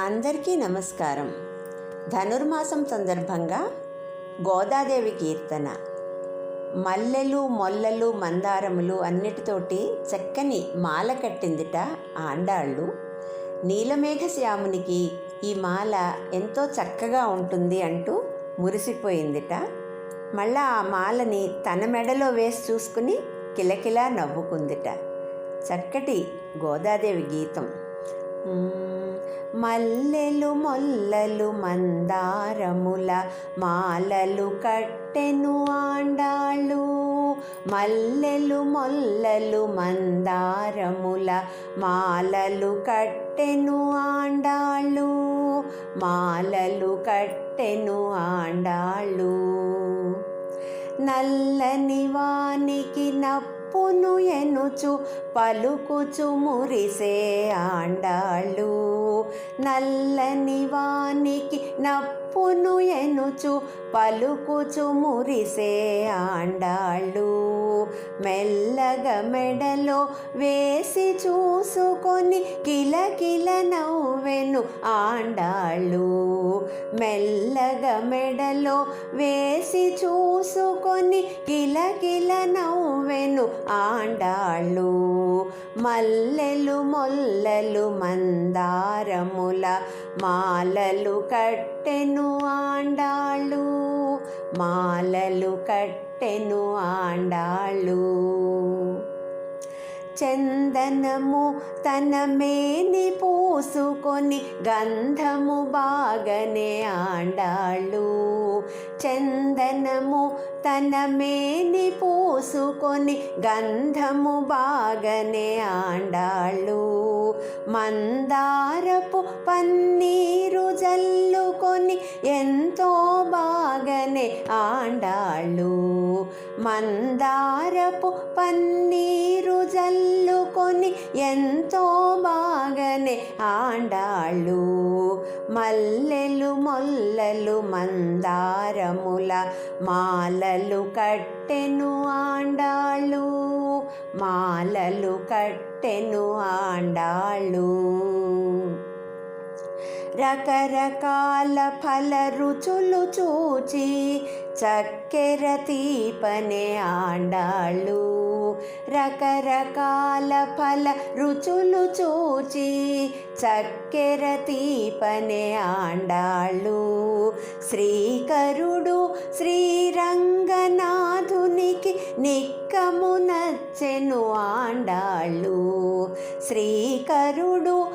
అందరికీ నమస్కారం. ధనుర్మాసం సందర్భంగా గోదాదేవి కీర్తన. మల్లెలు మొల్లలు మందారములు అన్నిటితోటి చక్కని మాల కట్టిందిట ఆండాళ్ళు నీలమేఘ శ్యామునికి ఈ మాల ఎంతో చక్కగా ఉంటుంది అంటూ మురిసిపోయిందిట. మళ్ళా ఆ మాలని తన మెడలో వేసి చూసుకుని కిలకిలా నవ్వుకుందిట. చక్కటి గోదాదేవి గీతం. మల్లెలు మొల్లలు మందారముల మాలలు కట్టెను ఆండాళ్ళు. మల్లెలు మొల్లలు మందారముల మాలలు కట్టెను ఆండాళ్ళు. మాలలు కట్టెను ఆండాళ్ళు. నల్లని వానికి తప్పును ఎనుచు పలుకుచు మురిసే ఆండాళ్ళు. నల్లని వానికి నప్పు నప్పును ఎనుచు పలుకుచు మురిసే ఆండాళ్ళు. మెల్లగా మెడలో వేసి చూసుకొని కిలకిల నవ్వెను ఆండాళ్ళు. మెల్లగా మెడలో వేసి చూసుకొని కిలకిల నవ్వెను ఆండాళ్ళు. మల్లెలు మొల్లలు మందారముల మాలలు కట్టెను ఆండాళ్ళు మాలలు కట్టెను ఆండాళ్ళు. చందనము తన మేని పూసుకొని గంధము బాగనే ఆండాళ్ళు. చందనము తన మేని పూసుకొని గంధము బాగనే ఆండాళ్ళు. మందారపు పన్ను జల్లుకొని ఎంతో బాగనే ఆండాళ్ళు. మందారపు పన్నీరు జల్లుకొని ఎంతో బాగనే ఆండాళ్ళు. మల్లెలు మొల్లలు మందారముల మాలలు కట్టెను ఆండాళ్ళు. మాలలు కట్టెను ఆండాళ్ళు. రకరకాల ఫల రుచులు చూచి చక్కెర తీపనే ఆండాళ్ళు. రకరకాల ఫల రుచులు చూచి చక్కెర తీపనే ఆండాళ్ళు. శ్రీకరుడు శ్రీరంగనాథునికి నిక్కము నచ్చెను ఆండాళ్ళు. శ్రీకరుడు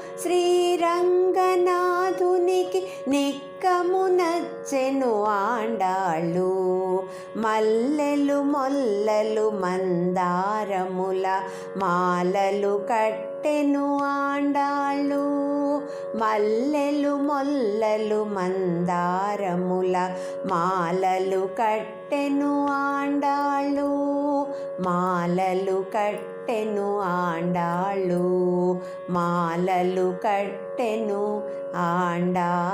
నీకి నిక్కము నచ్చెను ఆండాళ్ళు మల్లెలు మొల్లలు మందారముల మాలలు కట్టెను ఆండాళ్ళు. మల్లెలు మొల్లలు మందారముల మాలలు కట్టెను ఆండాళ్ళు మాలలు కట్టెను ఆండాళ్ళు మాలలు కట్టెను ఆండాళ్ళు.